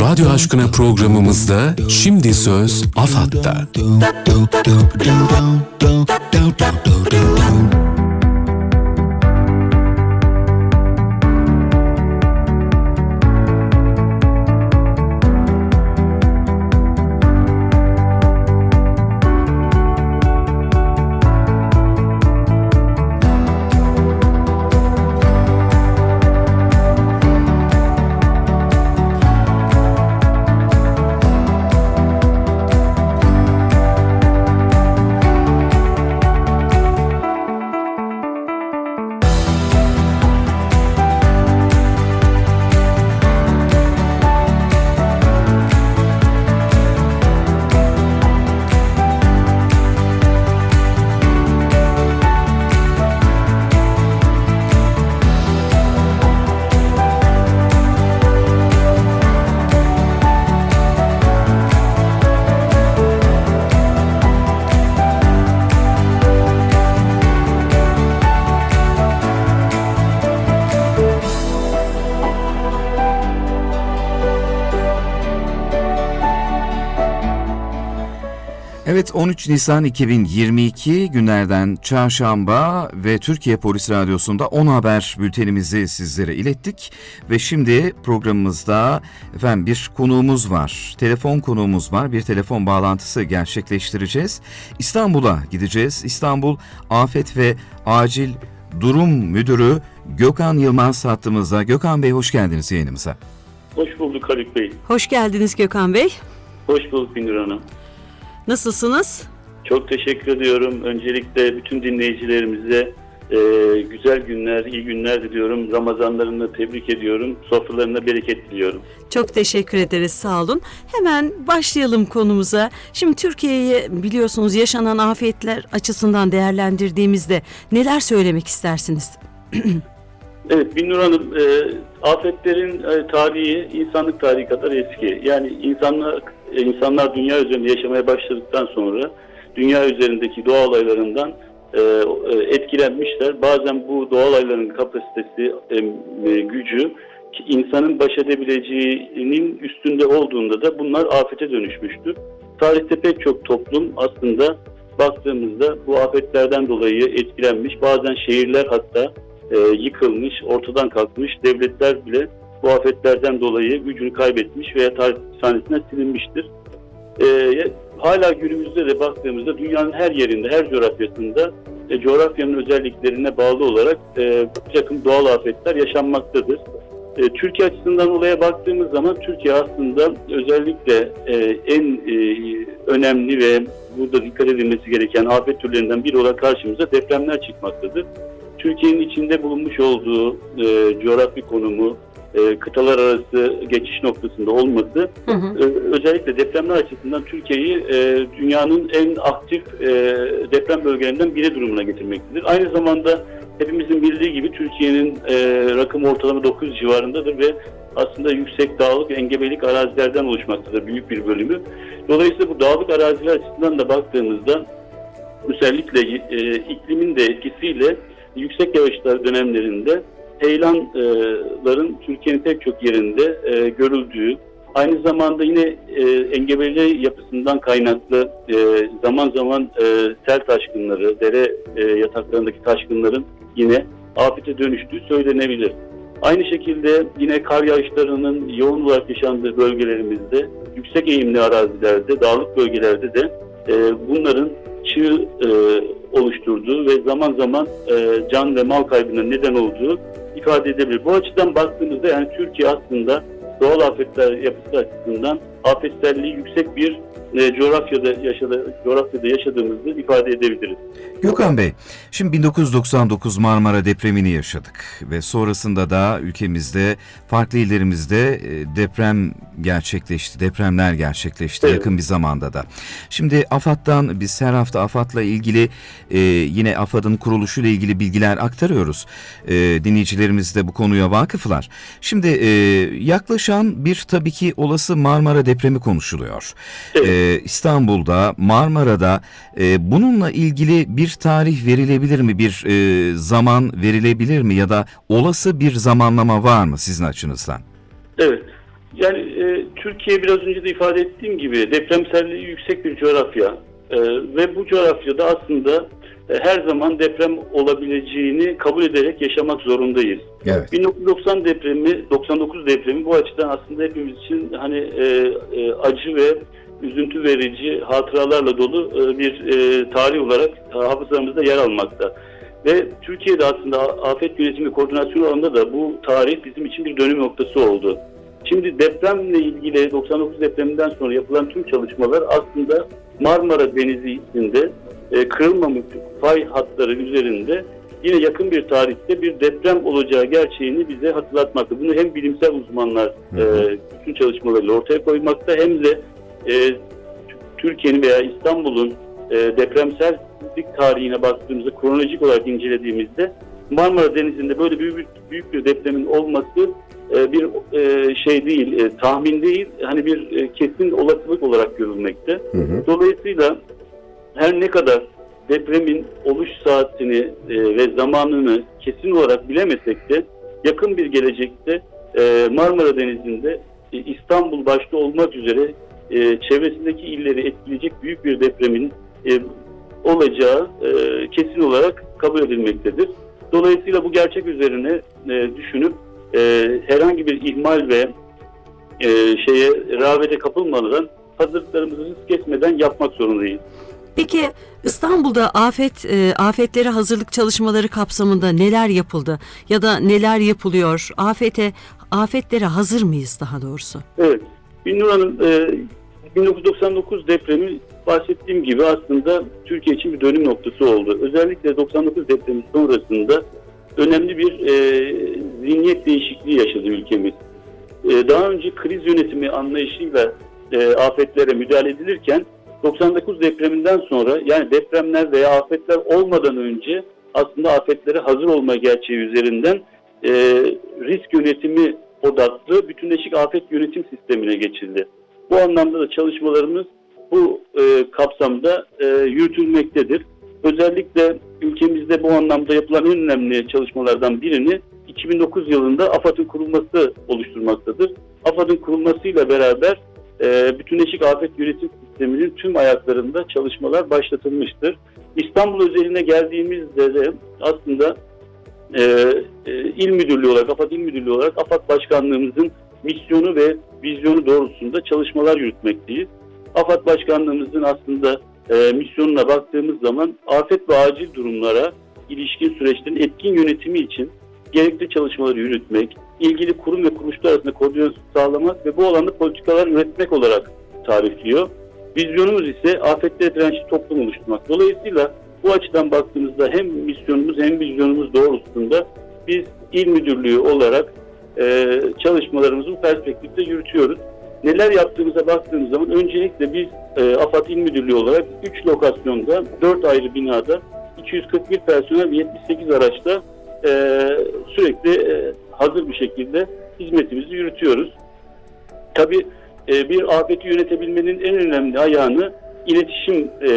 Radyo Aşkına programımızda Şimdi Söz AFAD'da. Evet 13 Nisan 2022 günlerden çarşamba ve Türkiye Polis Radyosu'nda 10 haber bültenimizi sizlere ilettik. Ve şimdi programımızda efendim bir konuğumuz var. Telefon konuğumuz var. Bir telefon bağlantısı gerçekleştireceğiz. İstanbul'a gideceğiz. İstanbul Afet ve Acil Durum Müdürü Gökhan Yılmaz hattımızda. Gökhan Bey hoş geldiniz yayınımıza. Hoş bulduk Haluk Bey. Hoş geldiniz Gökhan Bey. Hoş bulduk Binur Hanım. Nasılsınız? Çok teşekkür ediyorum. Öncelikle bütün dinleyicilerimize e, güzel günler, iyi günler diliyorum. Ramazanlarını tebrik ediyorum. Sofralarına bereket diliyorum. Çok teşekkür ederiz sağ olun. Hemen başlayalım konumuza. Şimdi Türkiye'yi biliyorsunuz yaşanan afetler açısından değerlendirdiğimizde neler söylemek istersiniz? Evet Binur Hanım, e, afetlerin e, tarihi insanlık tarihi kadar eski. Yani insanlar, e, insanlar dünya üzerinde yaşamaya başladıktan sonra dünya üzerindeki doğa olaylarından e, e, etkilenmişler. Bazen bu doğa olaylarının kapasitesi, e, gücü insanın baş edebileceğinin üstünde olduğunda da bunlar afete dönüşmüştür. Tarihte pek çok toplum aslında baktığımızda bu afetlerden dolayı etkilenmiş. Bazen şehirler hatta yıkılmış, ortadan kalkmış, devletler bile bu afetlerden dolayı gücünü kaybetmiş veya tarih sahnesinden silinmiştir. E, hala günümüzde de baktığımızda dünyanın her yerinde, her coğrafyasında e, coğrafyanın özelliklerine bağlı olarak e, takım doğal afetler yaşanmaktadır. E, Türkiye açısından olaya baktığımız zaman Türkiye aslında özellikle e, en e, önemli ve burada dikkat edilmesi gereken afet türlerinden biri olarak karşımıza depremler çıkmaktadır. Türkiye'nin içinde bulunmuş olduğu e, coğrafi konumu, e, kıtalar arası geçiş noktasında olması Hı hı. e, özellikle depremler açısından Türkiye'yi e, dünyanın en aktif e, deprem bölgelerinden biri durumuna getirmektedir. Aynı zamanda hepimizin bildiği gibi Türkiye'nin e, rakım ortalama 9 civarındadır ve aslında yüksek dağlık engebelik arazilerden oluşmaktadır büyük bir bölümü. Dolayısıyla bu dağlık araziler açısından da baktığımızda özellikle e, iklimin de etkisiyle yüksek yağışlar dönemlerinde heyelanların Türkiye'nin pek çok yerinde e, görüldüğü, aynı zamanda yine e, engebeli yapısından kaynaklı e, zaman zaman e, sel taşkınları, dere e, yataklarındaki taşkınların yine afete dönüştüğü söylenebilir. Aynı şekilde yine kar yağışlarının yoğun olarak yaşandığı bölgelerimizde, yüksek eğimli arazilerde, dağlık bölgelerde de e, bunların çığ e, oluşturduğu ve zaman zaman e, can ve mal kaybına neden olduğu ifade edebilir. Bu açıdan baktığımızda yani Türkiye aslında doğal afetler yapısı açısından afetselliği yüksek bir e, coğrafyada yaşadı, coğrafyada yaşadığımızı ifade edebiliriz. Gökhan Bey, şimdi 1999 Marmara depremini yaşadık ve sonrasında da ülkemizde farklı illerimizde e, deprem gerçekleşti, depremler gerçekleşti Evet. yakın bir zamanda da. Şimdi AFAD'dan biz her hafta AFAD'la ilgili e, yine AFAD'ın kuruluşuyla ilgili bilgiler aktarıyoruz. E, dinleyicilerimiz de bu konuya vakıflar. Şimdi e, yaklaşan bir tabii ki olası Marmara depremi konuşuluyor. Evet. E, İstanbul'da, Marmara'da e, bununla ilgili bir tarih verilebilir mi? Bir e, zaman verilebilir mi? Ya da olası bir zamanlama var mı sizin açınızdan? Evet. Yani e, Türkiye biraz önce de ifade ettiğim gibi depremselliği yüksek bir coğrafya E, ve bu coğrafyada aslında her zaman deprem olabileceğini kabul ederek yaşamak zorundayız. Evet. 1990 depremi, 99 depremi bu açıdan aslında hepimiz için hani e, e, acı ve üzüntü verici hatıralarla dolu e, bir e, tarih olarak e, hafızamızda yer almakta. Ve Türkiye'de aslında afet yönetimi koordinasyon alanında da bu tarih bizim için bir dönüm noktası oldu. Şimdi depremle ilgili 99 depreminden sonra yapılan tüm çalışmalar aslında Marmara Denizi içinde e, kırılmamış fay hatları üzerinde yine yakın bir tarihte bir deprem olacağı gerçeğini bize hatırlatmakta. Bunu hem bilimsel uzmanlar e, bütün çalışmalarıyla ortaya koymakta hem de e, Türkiye'nin veya İstanbul'un e, depremsellik tarihine baktığımızda kronolojik olarak incelediğimizde Marmara Denizi'nde böyle büyük bir, büyük bir depremin olması e, bir e, şey değil, e, tahmin değil, hani bir e, kesin olasılık olarak görülmekte. Hı hı. Dolayısıyla her ne kadar depremin oluş saatini e, ve zamanını kesin olarak bilemesek de yakın bir gelecekte e, Marmara Denizi'nde e, İstanbul başta olmak üzere e, çevresindeki illeri etkileyecek büyük bir depremin e, olacağı e, kesin olarak kabul edilmektedir. Dolayısıyla bu gerçek üzerine e, düşünüp e, herhangi bir ihmal ve e, şeye rağbete kapılmadan hazırlıklarımızı hız kesmeden yapmak zorundayız. Peki İstanbul'da afet e, afetlere hazırlık çalışmaları kapsamında neler yapıldı ya da neler yapılıyor? Afete afetlere hazır mıyız daha doğrusu? Evet. Binnur Hanım, e, 1999 depremi bahsettiğim gibi aslında Türkiye için bir dönüm noktası oldu. Özellikle 99 depremi sonrasında önemli bir e, zihniyet değişikliği yaşadı ülkemiz. E, daha önce kriz yönetimi anlayışıyla e, afetlere müdahale edilirken 99 depreminden sonra yani depremler veya afetler olmadan önce aslında afetlere hazır olma gerçeği üzerinden e, risk yönetimi odaklı bütünleşik afet yönetim sistemine geçildi. Bu anlamda da çalışmalarımız bu e, kapsamda e, yürütülmektedir. Özellikle ülkemizde bu anlamda yapılan en önemli çalışmalardan birini 2009 yılında AFAD'ın kurulması oluşturmaktadır. AFAD'ın kurulmasıyla beraber e, bütünleşik afet yönetim sisteminin tüm ayaklarında çalışmalar başlatılmıştır. İstanbul özeline geldiğimizde de aslında e, e, il müdürlüğü olarak, AFAD il müdürlüğü olarak AFAD başkanlığımızın misyonu ve vizyonu doğrultusunda çalışmalar yürütmekteyiz. AFAD başkanlığımızın aslında e, misyonuna baktığımız zaman afet ve acil durumlara ilişkin süreçlerin etkin yönetimi için gerekli çalışmaları yürütmek, ilgili kurum ve kuruluşlar arasında koordinasyon sağlamak ve bu alanda politikalar üretmek olarak tarifliyor. Vizyonumuz ise afetlere dirençli toplum oluşturmak. Dolayısıyla bu açıdan baktığımızda hem misyonumuz hem vizyonumuz doğrultusunda biz il müdürlüğü olarak e, çalışmalarımızı bu perspektifte yürütüyoruz. Neler yaptığımıza baktığımız zaman öncelikle biz e, AFAD İl Müdürlüğü olarak 3 lokasyonda 4 ayrı binada 241 personel ve 78 araçla e, sürekli e, hazır bir şekilde hizmetimizi yürütüyoruz. Tabii e, bir afeti yönetebilmenin en önemli ayağını iletişim e,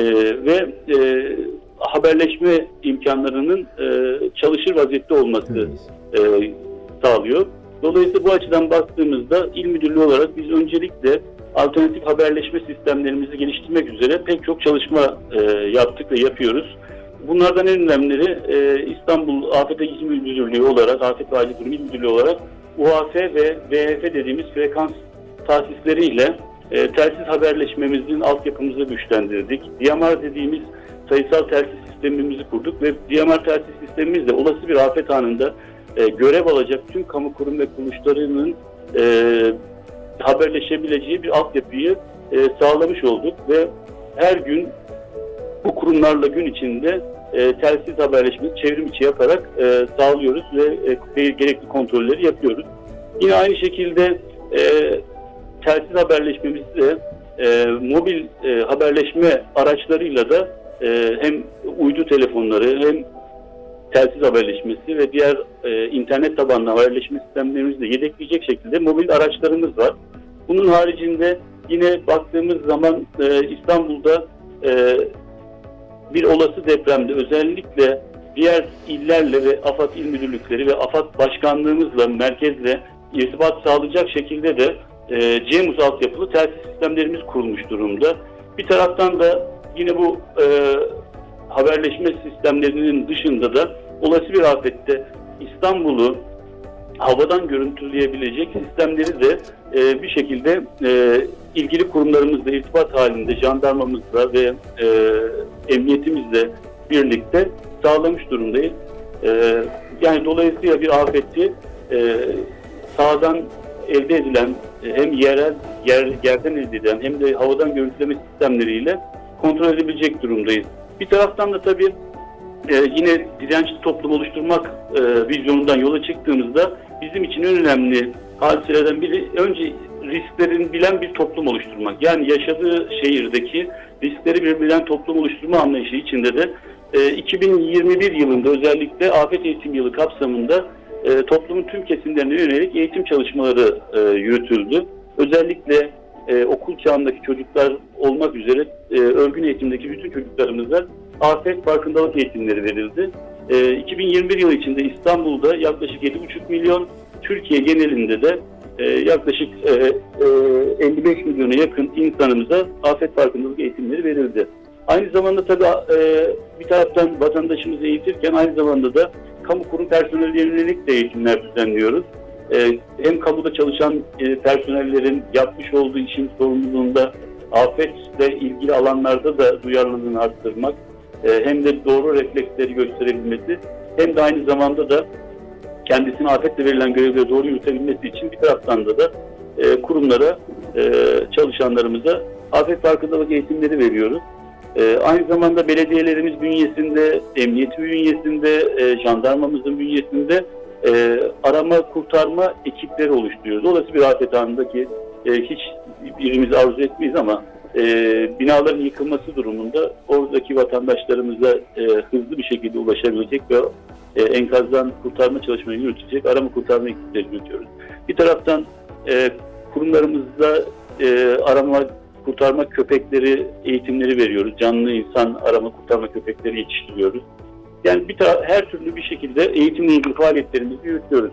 ve e, haberleşme imkanlarının e, çalışır vaziyette olması e, sağlıyor. Dolayısıyla bu açıdan baktığımızda il müdürlüğü olarak biz öncelikle alternatif haberleşme sistemlerimizi geliştirmek üzere pek çok çalışma e, yaptık ve yapıyoruz. Bunlardan en önemlileri e, İstanbul Afet İl Müdürlüğü olarak, Afet ve Acil Durum İl Müdürlüğü olarak UAF ve VHF dediğimiz frekans tasisleriyle e, telsiz haberleşmemizin altyapımızı güçlendirdik. DMR dediğimiz sayısal telsiz sistemimizi kurduk ve DMR telsiz sistemimizle olası bir afet anında e, görev alacak tüm kamu kurum ve kuruluşlarının e, haberleşebileceği bir altyapıyı e, sağlamış olduk ve her gün bu kurumlarla gün içinde e, telsiz haberleşmesi çevrim içi yaparak e, sağlıyoruz ve e, gerekli kontrolleri yapıyoruz. Yine aynı şekilde e, telsiz haberleşmemizde e, mobil e, haberleşme araçlarıyla da e, hem uydu telefonları hem telsiz haberleşmesi ve diğer e, internet tabanlı haberleşme sistemlerimizi de yedekleyecek şekilde mobil araçlarımız var. Bunun haricinde yine baktığımız zaman e, İstanbul'da e, bir olası depremde özellikle diğer illerle ve AFAD il müdürlükleri ve AFAD başkanlığımızla merkezle irtibat sağlayacak şekilde de e, CEMUZ altyapılı telsiz sistemlerimiz kurulmuş durumda. Bir taraftan da yine bu e, haberleşme sistemlerinin dışında da olası bir afette İstanbul'u havadan görüntüleyebilecek sistemleri de e, bir şekilde e, ilgili kurumlarımızla irtibat halinde jandarmamızla ve e, emniyetimizle birlikte sağlamış durumdayız. E, yani dolayısıyla bir afeti e, sahadan elde edilen hem yerel yer, yerden elde hem de havadan görüntüleme sistemleriyle kontrol edebilecek durumdayız. Bir taraftan da tabii e, yine dirençli toplum oluşturmak e, vizyonundan yola çıktığımızda bizim için en önemli hadiselerden biri önce risklerin bilen bir toplum oluşturmak. Yani yaşadığı şehirdeki riskleri bir bilen toplum oluşturma anlayışı içinde de e, 2021 yılında özellikle afet eğitim yılı kapsamında e, toplumun tüm kesimlerine yönelik eğitim çalışmaları e, yürütüldü. Özellikle e, okul çağındaki çocuklar olmak üzere e, örgün eğitimdeki bütün çocuklarımıza afet farkındalık eğitimleri verildi. E, 2021 yılı içinde İstanbul'da yaklaşık 7,5 milyon, Türkiye genelinde de e, yaklaşık e, e, 55 milyona yakın insanımıza afet farkındalık eğitimleri verildi. Aynı zamanda tabii e, bir taraftan vatandaşımızı eğitirken aynı zamanda da kamu kurum personeline yönelik de eğitimler düzenliyoruz. E, hem kamuda çalışan e, personellerin yapmış olduğu işin sorumluluğunda afetle ilgili alanlarda da duyarlılığını arttırmak, e, hem de doğru refleksleri gösterebilmesi, hem de aynı zamanda da kendisine afetle verilen görevleri doğru yürütebilmesi için bir taraftan da da e, kurumlara, e, çalışanlarımıza afet farkındalık eğitimleri veriyoruz. E, aynı zamanda belediyelerimiz bünyesinde, emniyet bünyesinde, e, jandarmamızın bünyesinde e, arama kurtarma ekipleri oluşturuyoruz. Olası bir afet anındaki e, hiç birimiz arzu etmeyiz ama e, binaların yıkılması durumunda oradaki vatandaşlarımıza e, hızlı bir şekilde ulaşabilecek ve e, enkazdan kurtarma çalışmaları yürütecek arama kurtarma ekipleri yürütüyoruz. Bir taraftan e, kurumlarımızda e, arama kurtarma köpekleri eğitimleri veriyoruz. Canlı insan arama kurtarma köpekleri yetiştiriyoruz. Yani bir her türlü bir şekilde eğitimle ilgili faaliyetlerimizi yürütüyoruz.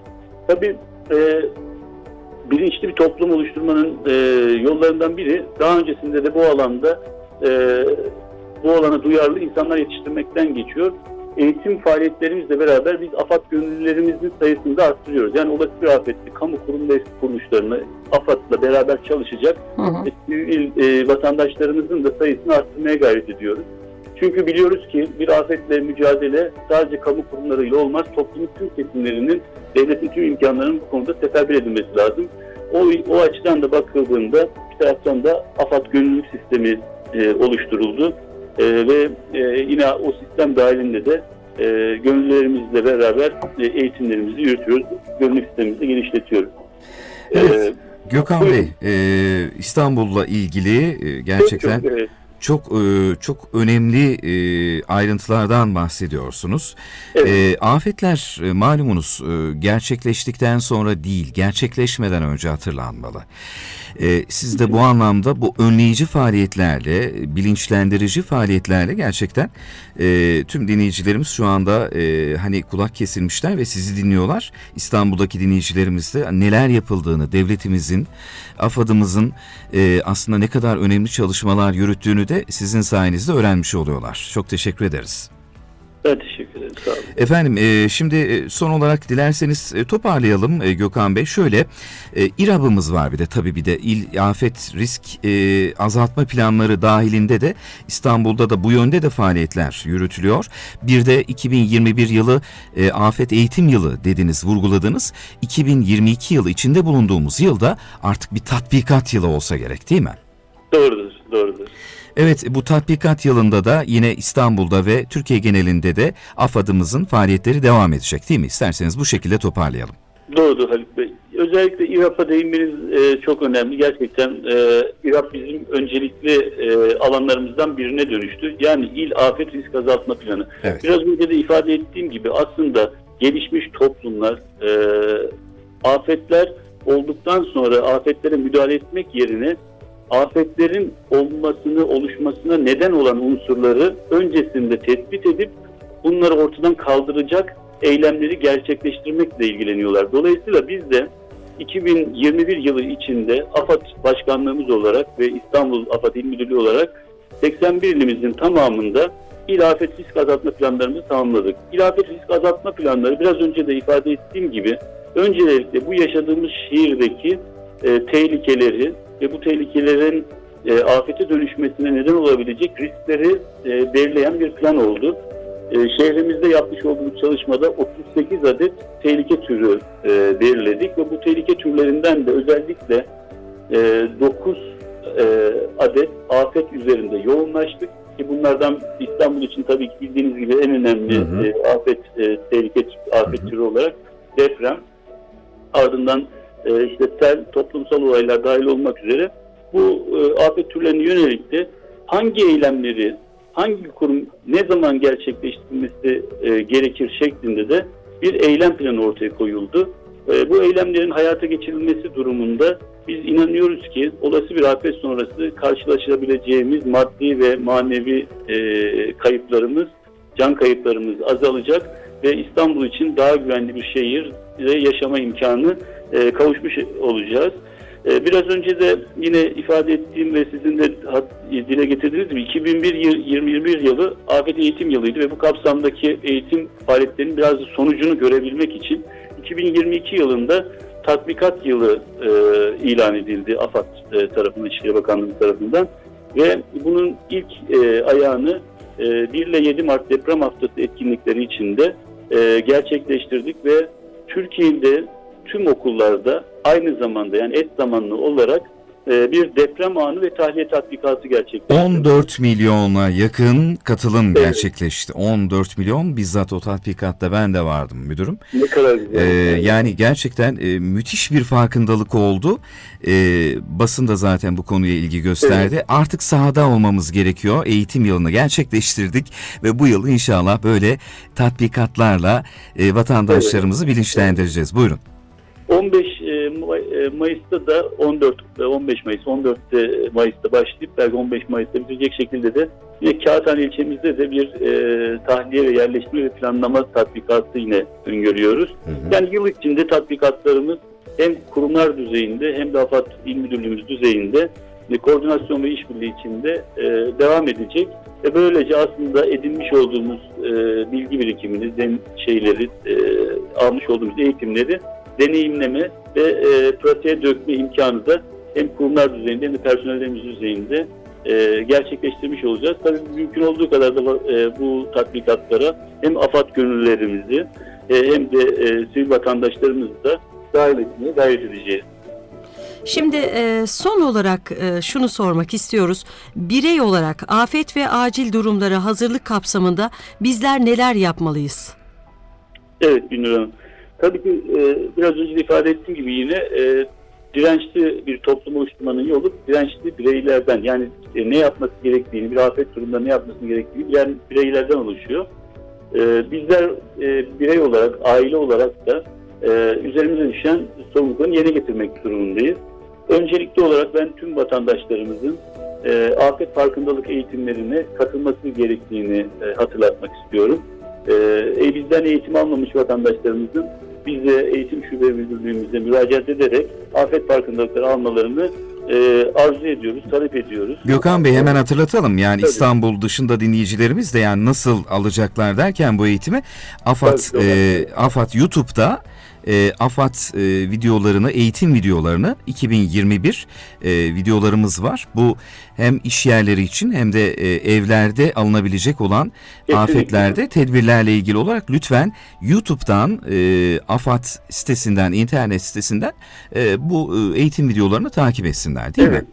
Tabii e, bilinçli bir toplum oluşturmanın e, yollarından biri daha öncesinde de bu alanda e, bu alana duyarlı insanlar yetiştirmekten geçiyor. Eğitim faaliyetlerimizle beraber biz AFAD gönüllülerimizin sayısını da arttırıyoruz. Yani olası bir afette kamu kurum ve kuruluşlarını AFAD'la beraber çalışacak Hı hı. sivil e, vatandaşlarımızın da sayısını arttırmaya gayret ediyoruz. Çünkü biliyoruz ki bir afetle mücadele sadece kamu kurumlarıyla olmaz, toplumun tüm kesimlerinin, devletin tüm imkanlarının bu konuda seferber edilmesi lazım. O, o açıdan da bakıldığında bir taraftan da AFAD gönüllülük sistemi e, oluşturuldu. E, ve e, yine o sistem dahilinde de e, gönüllülerimizle beraber e, eğitimlerimizi yürütüyoruz. Gönüllülük sistemimizi genişletiyoruz. E, Evet. Gökhan Buyurun. Bey, e, İstanbul'la ilgili e, gerçekten çok, evet. çok e, çok önemli e, ayrıntılardan bahsediyorsunuz. Evet. E, afetler e, malumunuz e, gerçekleştikten sonra değil, gerçekleşmeden önce hatırlanmalı. E, siz de bu anlamda bu önleyici faaliyetlerle, bilinçlendirici faaliyetlerle gerçekten e, tüm dinleyicilerimiz şu anda e, hani kulak kesilmişler ve sizi dinliyorlar. İstanbul'daki dinleyicilerimiz de neler yapıldığını, devletimizin, AFAD'ımızın e, aslında ne kadar önemli çalışmalar yürüttüğünü de sizin sayenizde öğrenmiş oluyorlar. Çok teşekkür ederiz. Ben teşekkür ederim. Sağ olun. Efendim e, şimdi e, son olarak dilerseniz e, toparlayalım e, Gökhan Bey. Şöyle e, İRAB'ımız var bir de tabii bir de il afet risk e, azaltma planları dahilinde de İstanbul'da da bu yönde de faaliyetler yürütülüyor. Bir de 2021 yılı e, afet eğitim yılı dediniz vurguladınız. 2022 yılı içinde bulunduğumuz yılda artık bir tatbikat yılı olsa gerek değil mi? Doğrudur, doğrudur. Evet bu tatbikat yılında da yine İstanbul'da ve Türkiye genelinde de AFAD'ımızın faaliyetleri devam edecek değil mi? İsterseniz bu şekilde toparlayalım. Doğrudur Haluk Bey. Özellikle İRAP'a değinmeniz e, çok önemli. Gerçekten e, İRAP bizim öncelikli e, alanlarımızdan birine dönüştü. Yani İl Afet Risk Azaltma Planı. Evet. Biraz önce de ifade ettiğim gibi aslında gelişmiş toplumlar e, afetler olduktan sonra afetlere müdahale etmek yerine afetlerin olmasını, oluşmasına neden olan unsurları öncesinde tespit edip bunları ortadan kaldıracak eylemleri gerçekleştirmekle ilgileniyorlar. Dolayısıyla biz de 2021 yılı içinde AFAD Başkanlığımız olarak ve İstanbul AFAD İl Müdürlüğü olarak 81 ilimizin tamamında İl afet risk azaltma planlarımızı tamamladık. İl afet risk azaltma planları biraz önce de ifade ettiğim gibi öncelikle bu yaşadığımız şehirdeki e, tehlikeleri ve bu tehlikelerin e, afete dönüşmesine neden olabilecek riskleri e, belirleyen bir plan oldu. E, şehrimizde yapmış olduğumuz çalışmada 38 adet tehlike türü e, belirledik ve bu tehlike türlerinden de özellikle e, 9 e, adet afet üzerinde yoğunlaştık ki bunlardan İstanbul için tabii ki bildiğiniz gibi en önemli Hı hı. e, afet e, tehlike afet türü olarak deprem ardından e, işte sel, toplumsal olaylar dahil olmak üzere bu e, afet türlerine yönelik de hangi eylemleri hangi kurum ne zaman gerçekleştirilmesi e, gerekir şeklinde de bir eylem planı ortaya koyuldu. Bu eylemlerin hayata geçirilmesi durumunda biz inanıyoruz ki olası bir afet sonrası karşılaşabileceğimiz maddi ve manevi kayıplarımız, can kayıplarımız azalacak ve İstanbul için daha güvenli bir şehir ve yaşama imkanı e, kavuşmuş olacağız. E, biraz önce de yine ifade ettiğim ve sizin de dile getirdiğiniz gibi 2021 yılı afet eğitim yılıydı ve bu kapsamdaki eğitim faaliyetlerinin biraz sonucunu görebilmek için 2022 yılında tatbikat yılı e, ilan edildi AFAD e, tarafından, İçişleri Bakanlığı tarafından ve bunun ilk e, ayağını e, 1 ile 7 Mart deprem haftası etkinlikleri içinde e, gerçekleştirdik ve Türkiye'de tüm okullarda aynı zamanda yani et zamanlı olarak bir deprem anı ve tahliye tatbikatı gerçekleştirdik. 14 milyona yakın katılım Evet. gerçekleşti. 14 milyon bizzat o tatbikatta ben de vardım müdürüm. Ne kadar güzel. Ee, yani gerçekten e, müthiş bir farkındalık oldu. Ee, basın da zaten bu konuya ilgi gösterdi. Artık sahada olmamız gerekiyor. Eğitim yılını gerçekleştirdik ve bu yıl inşallah böyle tatbikatlarla e, vatandaşlarımızı bilinçlendireceğiz. Buyurun. 15 e, May- e, Mayıs'ta da 14 ve 15 Mayıs 14 Mayıs'ta başlayıp belki 15 Mayıs'ta bitecek şekilde de yine Kağıthane ilçemizde de bir e, tahliye ve yerleştirme ve planlama tatbikatı yine öngörüyoruz. Yani yıl içinde tatbikatlarımız hem kurumlar düzeyinde hem de AFAD İl Müdürlüğümüz düzeyinde e, koordinasyon ve işbirliği içinde e, devam edecek ve böylece aslında edinmiş olduğumuz e, bilgi birikimini, şeyleri, e, almış olduğumuz eğitimleri deneyimleme ve e, pratiğe dökme imkanı da hem kurumlar düzeyinde hem de personellerimiz düzeyinde e, gerçekleştirmiş olacağız. Tabii mümkün olduğu kadar da e, bu tatbikatlara hem AFAD gönüllülerimizi e, hem de e, sivil vatandaşlarımızı da dahil etmeye gayret edeceğiz. Şimdi e, son olarak e, şunu sormak istiyoruz. Birey olarak afet ve acil durumlara hazırlık kapsamında bizler neler yapmalıyız? Evet Binur Hanım. Tabii ki e, biraz önce de ifade ettiğim gibi yine e, dirençli bir toplum oluşturmanın yolu dirençli bireylerden yani e, ne yapması gerektiğini, bir afet durumunda ne yapması gerektiğini bilen bireylerden oluşuyor. E, bizler e, birey olarak, aile olarak da e, üzerimize düşen sorumluluklarını yerine getirmek durumundayız. Öncelikli olarak ben tüm vatandaşlarımızın e, afet farkındalık eğitimlerine katılması gerektiğini e, hatırlatmak istiyorum. E, e, bizden eğitim almamış vatandaşlarımızın biz de eğitim şube müdürlüğümüze müracaat ederek afet farkındalıkları almalarını e, arzu ediyoruz, talep ediyoruz. Gökhan Bey hemen hatırlatalım. Yani Tabii. İstanbul dışında dinleyicilerimiz de yani nasıl alacaklar derken bu eğitimi AFAD Tabii, e, AFAD YouTube'da e, AFAD e, videolarını, eğitim videolarını 2021 e, videolarımız var. Bu hem iş yerleri için hem de e, evlerde alınabilecek olan Kesinlikle. afetlerde tedbirlerle ilgili olarak lütfen YouTube'dan e, AFAD sitesinden, internet sitesinden e, bu e, eğitim videolarını takip etsinler değil evet. mi?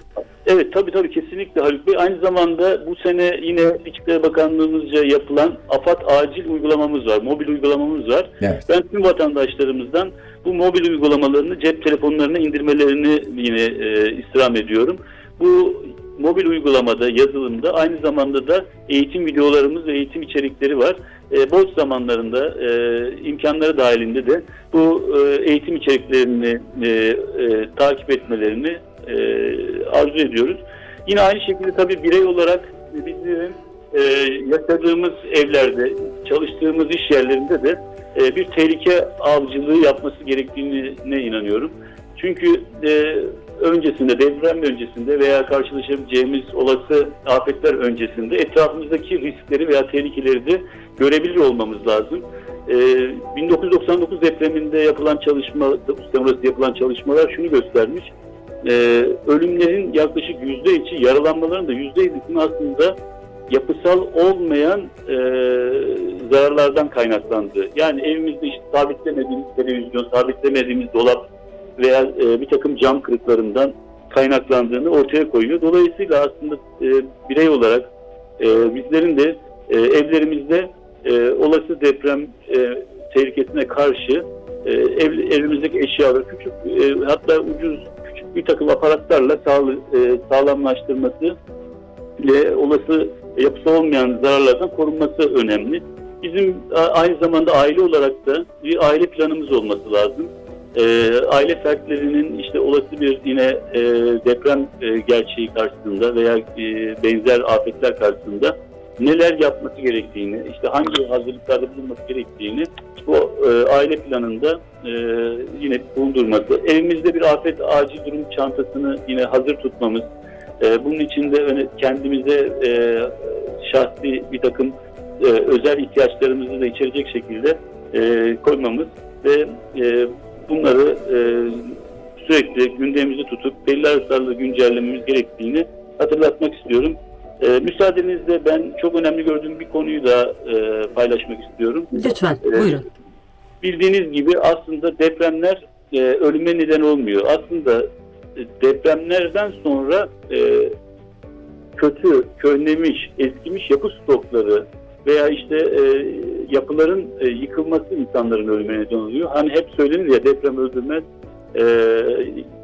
Evet tabii tabii kesinlikle Haluk Bey. Aynı zamanda bu sene yine İçişleri Bakanlığımızca yapılan AFAD acil uygulamamız var. Mobil uygulamamız var. Evet. Ben tüm vatandaşlarımızdan bu mobil uygulamalarını cep telefonlarına indirmelerini yine e, istirham ediyorum. Bu mobil uygulamada, yazılımda aynı zamanda da eğitim videolarımız ve eğitim içerikleri var. E, boş zamanlarında e, imkanları dahilinde de bu e, eğitim içeriklerini e, e, takip etmelerini e, arzu ediyoruz. Yine aynı şekilde tabii birey olarak bizlerin e, yaşadığımız evlerde, çalıştığımız iş yerlerinde de e, bir tehlike avcılığı yapması gerektiğine inanıyorum. Çünkü e, öncesinde, deprem öncesinde veya karşılaşabileceğimiz olası afetler öncesinde etrafımızdaki riskleri veya tehlikeleri de görebilir olmamız lazım. E, 1999 depreminde yapılan çalışma, sonrası yapılan çalışmalar şunu göstermiş. E, ölümlerin yaklaşık yüzde içi, yaralanmaların da yüzde yedisinin aslında yapısal olmayan e, zararlardan kaynaklandı. Yani evimizde işte sabitlemediğimiz televizyon, sabitlemediğimiz dolap veya e, bir takım cam kırıklarından kaynaklandığını ortaya koyuyor. Dolayısıyla aslında e, birey olarak e, bizlerin de e, evlerimizde e, olası deprem e, tehlikesine karşı e, ev, evimizdeki eşyaları küçük e, hatta ucuz bir takım aparatlarla sağlı, e, sağlamlaştırması ve olası yapısı olmayan zararlardan korunması önemli. Bizim aynı zamanda aile olarak da bir aile planımız olması lazım. Ee, aile fertlerinin işte olası bir yine e, deprem e, gerçeği karşısında veya e, benzer afetler karşısında neler yapması gerektiğini, işte hangi hazırlıklarda bulunması gerektiğini bu e, aile planında e, yine bulundurması. Evimizde bir afet acil durum çantasını yine hazır tutmamız, e, bunun için de öne- kendimize e, şahsi bir takım e, özel ihtiyaçlarımızı da içerecek şekilde e, koymamız ve e, bunları e, sürekli gündemimizi tutup belli aralıklarla güncellememiz gerektiğini hatırlatmak istiyorum. E, müsaadenizle ben çok önemli gördüğüm bir konuyu da e, paylaşmak istiyorum. Lütfen Ee, buyurun. Bildiğiniz gibi aslında depremler e, ölüme neden olmuyor. Aslında e, depremlerden sonra e, kötü, köynemiş, eskimiş yapı stokları veya işte e, yapıların e, yıkılması insanların ölümüne neden oluyor. Hani hep söylenir ya deprem öldürmez, e,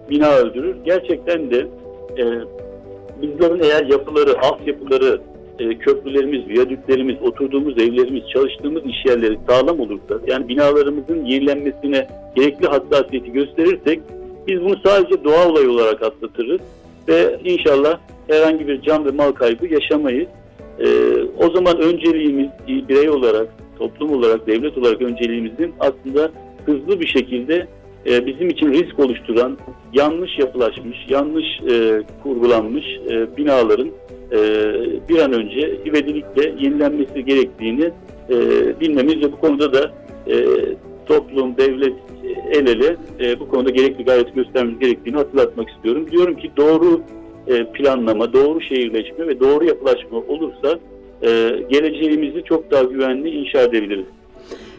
bina öldürür. Gerçekten de e, bizlerin eğer yapıları, altyapıları, e, köprülerimiz, viyadüklerimiz, oturduğumuz evlerimiz, çalıştığımız iş yerleri sağlam olursa, yani binalarımızın yenilenmesine gerekli hassasiyeti gösterirsek, biz bunu sadece doğa olayı olarak atlatırız ve inşallah herhangi bir can ve mal kaybı yaşamayız. E, o zaman önceliğimiz birey olarak, toplum olarak, devlet olarak önceliğimizin aslında hızlı bir şekilde e, bizim için risk oluşturan yanlış yapılaşmış, yanlış e, kurgulanmış e, binaların e, bir an önce ivedilikle yenilenmesi gerektiğini e, bilmemiz ve bu konuda da e, toplum, devlet el ele e, bu konuda gerekli gayret göstermemiz gerektiğini hatırlatmak istiyorum. Diyorum ki doğru e, planlama, doğru şehirleşme ve doğru yapılaşma olursa e, geleceğimizi çok daha güvenli inşa edebiliriz.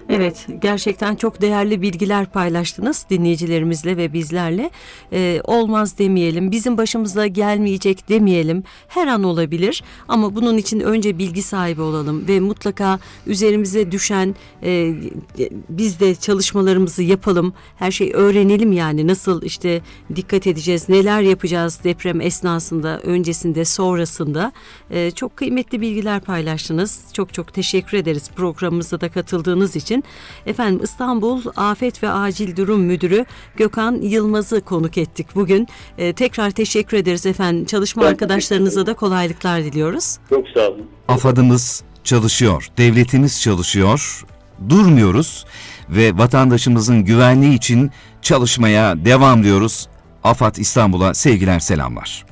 Evet, gerçekten çok değerli bilgiler paylaştınız dinleyicilerimizle ve bizlerle. Ee, olmaz demeyelim, bizim başımıza gelmeyecek demeyelim. Her an olabilir ama bunun için önce bilgi sahibi olalım ve mutlaka üzerimize düşen e, biz de çalışmalarımızı yapalım. Her şeyi öğrenelim yani nasıl işte dikkat edeceğiz, neler yapacağız deprem esnasında, öncesinde, sonrasında. Ee, çok kıymetli bilgiler paylaştınız. Çok çok teşekkür ederiz programımıza da katıldığınız için. Efendim İstanbul Afet ve Acil Durum Müdürü Gökhan Yılmaz'ı konuk ettik bugün. Ee, tekrar teşekkür ederiz efendim. Çalışma Ben arkadaşlarınıza da kolaylıklar diliyoruz. Çok sağ olun. AFAD'ımız çalışıyor, devletimiz çalışıyor, durmuyoruz ve vatandaşımızın güvenliği için çalışmaya devam diyoruz. AFAD İstanbul'a sevgiler, selamlar.